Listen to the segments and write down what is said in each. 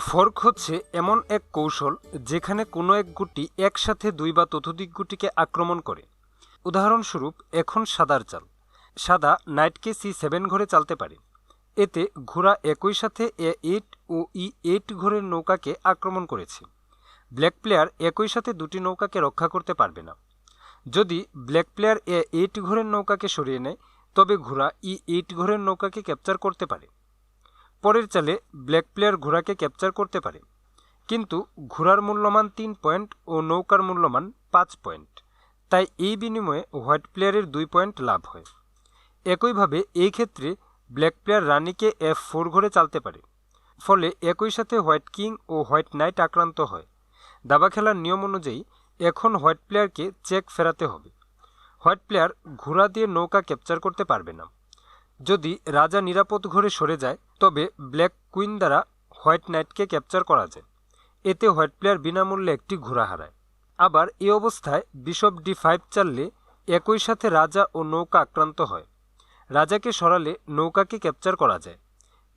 Fork হচ্ছে এমন এক কৌশল যেখানে কোনো এক গুটি একসাথে দুই বা ততোধিক গুটিকে আক্রমণ করে। উদাহরণস্বরূপ, এখন সাদার চাল। সাদা নাইটকে সি সেভেন ঘরে চালতে পারে। এতে ঘোড়া একই সাথে এ এইট ও ই এইট ঘোরের নৌকাকে আক্রমণ করেছে। ব্ল্যাক প্লেয়ার একই সাথে দুটি নৌকাকে রক্ষা করতে পারবে না। যদি ব্ল্যাক প্লেয়ার এ এইট ঘোরের নৌকাকে সরিয়ে নেয়, তবে ঘোড়া ই এইট ঘোরের নৌকাকে ক্যাপচার করতে পারে। পরের চালে ব্ল্যাক প্লেয়ার ঘোড়াকে ক্যাপচার করতে পারে। কিন্তু ঘোড়ার মূল্যমান তিন পয়েন্ট ও নৌকার মূল্যমান পাঁচ পয়েন্ট। তাই এই বিনিময়ে হোয়াইট প্লেয়ারের দুই পয়েন্ট লাভ হয়। একইভাবে এই ক্ষেত্রে ব্ল্যাক প্লেয়ার রানীকে এফ ফোর ঘরে চালতে পারে। ফলে একই সাথে হোয়াইট কিং ও হোয়াইট নাইট আক্রান্ত হয়। দাবা খেলার নিয়ম অনুযায়ী এখন হোয়াইট প্লেয়ারকে চেক ফেরাতে হবে। হোয়াইট প্লেয়ার ঘোড়া দিয়ে নৌকা ক্যাপচার করতে পারবে না। যদি রাজা নিরাপদ ঘরে সরে যায়, তবে ব্ল্যাক কুইন দ্বারা হোয়াইট নাইটকে ক্যাপচার করা যায়। এতে হোয়াইট প্লেয়ার বিনামূল্যে একটি ঘোড়া হারায়। আবার এ অবস্থায় বিশপ ডি ফাইভ চাললে একই সাথে রাজা ও নৌকা আক্রান্ত হয়। রাজাকে সরালে নৌকাকে ক্যাপচার করা যায়।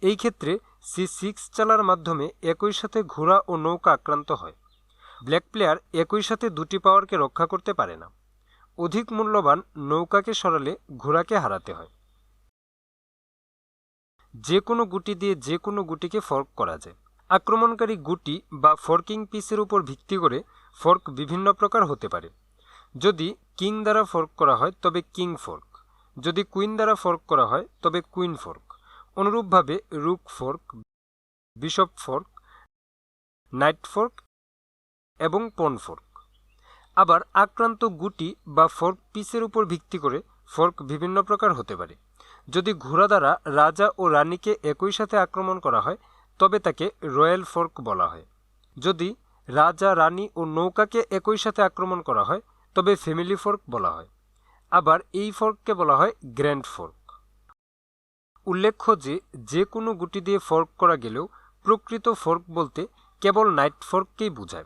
এই ক্ষেত্রে সি সিক্স চালার মাধ্যমে একই সাথে ঘোড়া ও নৌকা আক্রান্ত হয়। ব্ল্যাক প্লেয়ার একই সাথে দুটি পাওয়ারকে রক্ষা করতে পারে না। অধিক মূল্যবান নৌকাকে সরালে ঘোড়াকে হারাতে হয়। যে কোনো গুটি দিয়ে যে কোনো গুটিকে ফর্ক করা যায়। আক্রমণকারী গুটি বা ফর্কিং পিসের উপর ভিত্তি করে ফর্ক বিভিন্ন প্রকার হতে পারে। যদি কিং দ্বারা ফর্ক করা হয়, তবে কিং ফর্ক। যদি কুইন দ্বারা ফর্ক করা হয়, তবে কুইন ফর্ক। অনুরূপভাবে rook fork, bishop fork, knight fork এবং পন ফর্ক। আবার আক্রান্ত গুটি বা ফর্ক পিসের উপর ভিত্তি করে ফর্ক বিভিন্ন প্রকার হতে পারে। যদি ঘোড়া দ্বারা রাজা ও রানীকে একই সাথে আক্রমণ করা হয়, তবে তাকে রয়্যাল ফর্ক বলা হয়। যদি রাজা, রানী ও নৌকাকে একই সাথে আক্রমণ করা হয়, তবে ফ্যামিলি ফর্ক বলা হয়। আবার এই ফর্ককে বলা হয় গ্র্যান্ড ফর্ক। উল্লেখ্য যে যে কোনো গুটি দিয়ে ফর্ক করা গেলেও প্রকৃত ফর্ক বলতে কেবল নাইট ফর্ককেই বোঝায়।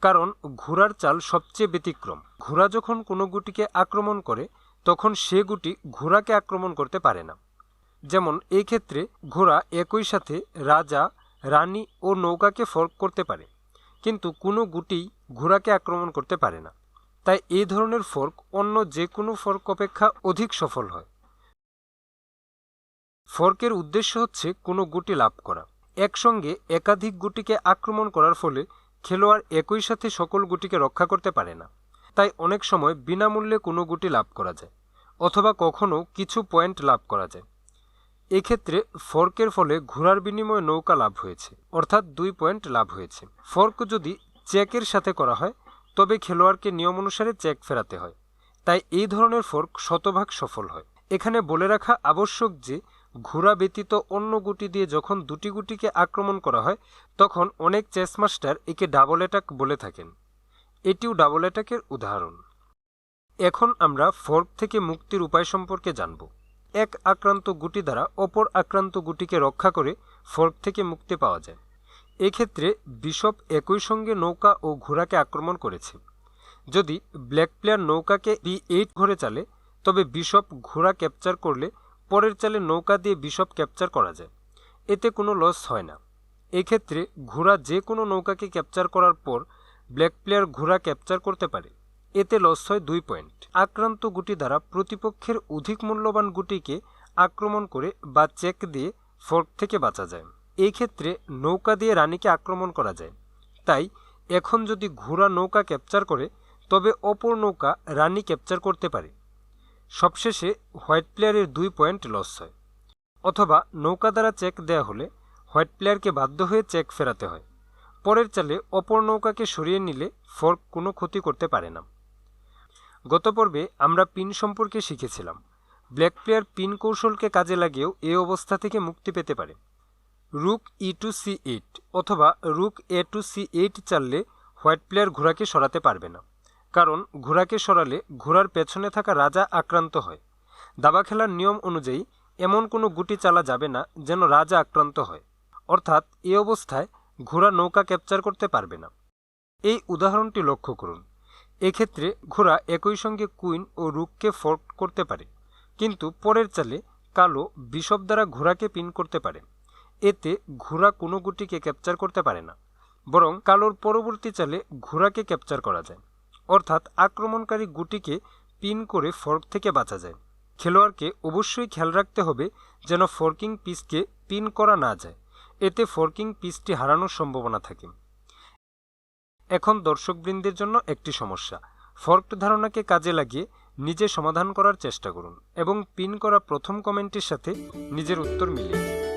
কারণ ঘোড়ার চাল সবচেয়ে ব্যতিক্রম। ঘোড়া যখন কোনো গুটিকে আক্রমণ করে তখন সে গুটি ঘোড়াকে আক্রমণ করতে পারে না। যেমন এই ক্ষেত্রে ঘোড়া একই সাথে রাজা, রানী ও নৌকাকে ফর্ক করতে পারে, কিন্তু কোনো গুটিই ঘোড়াকে আক্রমণ করতে পারে না। তাই এই ধরনের ফর্ক অন্য যে কোনো ফর্ক অপেক্ষা অধিক সফল হয়। ফর্কের উদ্দেশ্য হচ্ছে কোনো গুটি লাভ করা। একসঙ্গে একাধিক গুটিকে আক্রমণ করার ফলে খেলোয়াড় একই সাথে সকল গুটিকে রক্ষা করতে পারে না। তাই অনেক সময় বিনামূল্যে কোনো গুটি লাভ করা যায়। অথবা কখনো কিছু পয়েন্ট লাভ করা যায়। এক্ষেত্রে ফর্কের ফলে ঘোড়ার বিনিময়ে নৌকা লাভ হয়েছে, অর্থাৎ দুই পয়েন্ট লাভ হয়েছে। ফর্ক যদি চেকের সাথে করা হয়, তবে খেলোয়াড়কে নিয়ম অনুসারে চেক ফেরাতে হয়। তাই এই ধরনের ফর্ক শতভাগ সফল হয়। এখানে বলে রাখা আবশ্যক যে, ঘোড়া ব্যতীত অন্য গুটি দিয়ে যখন দুটি গুটিকে আক্রমণ করা হয়, তখন অনেক চেস মাস্টার একে ডাবল অ্যাটাক বলে থাকেন। এটিও ডাবল অ্যাটাকের উদাহরণ। এখন আমরা ফর্ক থেকে মুক্তির উপায় সম্পর্কে জানব। এক আক্রান্ত গুটি দ্বারা অপর আক্রান্ত গুটিকে রক্ষা করে ফর্ক থেকে মুক্তি পাওয়া যায়। এক্ষেত্রে বিশপ একই সঙ্গে নৌকা ও ঘোড়াকে আক্রমণ করেছে। যদি ব্ল্যাক প্লেয়ার নৌকাকে বি এইট ঘরে চালে, তবে বিশপ ঘোড়া ক্যাপচার করলে পরের চালে নৌকা দিয়ে বিশপ ক্যাপচার করা যায়। এতে কোনো লস হয় না। এক্ষেত্রে ঘোড়া যে কোনো নৌকাকে ক্যাপচার করার পর ব্ল্যাক প্লেয়ার ঘোড়া ক্যাপচার করতে পারে। এতে লস হয় দুই পয়েন্ট। আক্রান্ত গুটি দ্বারা প্রতিপক্ষের অধিক মূল্যবান গুটিকে আক্রমণ করে বা চেক দিয়ে ফর্ক থেকে বাঁচা যায়। এই ক্ষেত্রে নৌকা দিয়ে রানীকে আক্রমণ করা যায়। তাই, এখন যদি ঘোড়া নৌকা ক্যাপচার করে, তবে অপর নৌকা রানী ক্যাপচার করতে পারে। সবশেষে হোয়াইট প্লেয়ারের দুই পয়েন্ট লস হয়। অথবা নৌকা দ্বারা চেক দেয়া হলে হোয়াইট প্লেয়ারকে বাধ্য হয়ে চেক ফেরাতে হয়। পরের চালে অপর নৌকাকে সরিয়ে নিলে ফর্ক কোনো ক্ষতি করতে পারে না। গত পর্বে আমরা পিন সম্পর্কে শিখেছিলাম। ব্ল্যাক প্লেয়ার পিন কৌশলকে কাজে লাগিয়েও এ অবস্থা থেকে মুক্তি পেতে পারে। Rook E two C eight অথবা rook A two C eight চাললে white player ঘোড়াকে সরাতে পারবে না। কারণ ঘোড়াকে সরালে ঘোড়ার পেছনে থাকা রাজা আক্রান্ত হয়। দাবা খেলার নিয়ম অনুযায়ী এমন কোনো গুটি চালা যাবে না যেন রাজা আক্রান্ত হয়। অর্থাৎ এ অবস্থায় ঘোড়া নৌকা ক্যাপচার করতে পারবে না। এই উদাহরণটি লক্ষ্য করুন। এক্ষেত্রে ঘোড়া একই সঙ্গে কুইন ও রুককে ফোর্ক করতে পারে, কিন্তু পরের চালে কালো বিশপ দ্বারা ঘোড়াকে পিন করতে পারে। এতে ঘোড়া কোনো গুটিকে ক্যাপচার করতে পারে না, বরং কালোর পরবর্তী চালে ঘোড়াকে ক্যাপচার করা যায়, অর্থাৎ আক্রমণকারী গুটিকে পিন করে ফর্ক থেকে বাঁচা যায়। খেলোয়াড়কে অবশ্যই খেয়াল রাখতে হবে যেন ফর্কিং পিসকে পিন করা না যায়, এতে ফর্কিং পিসটি হারানোর সম্ভাবনা থাকে। এখন দর্শকবৃন্দের জন্য একটি সমস্যা ফর্কড ধারণাকে কাজে লাগিয়ে নিজে সমাধান করার চেষ্টা করুন এবং পিন করা প্রথম কমেন্টের সাথে নিজের উত্তর মিলিয়ে।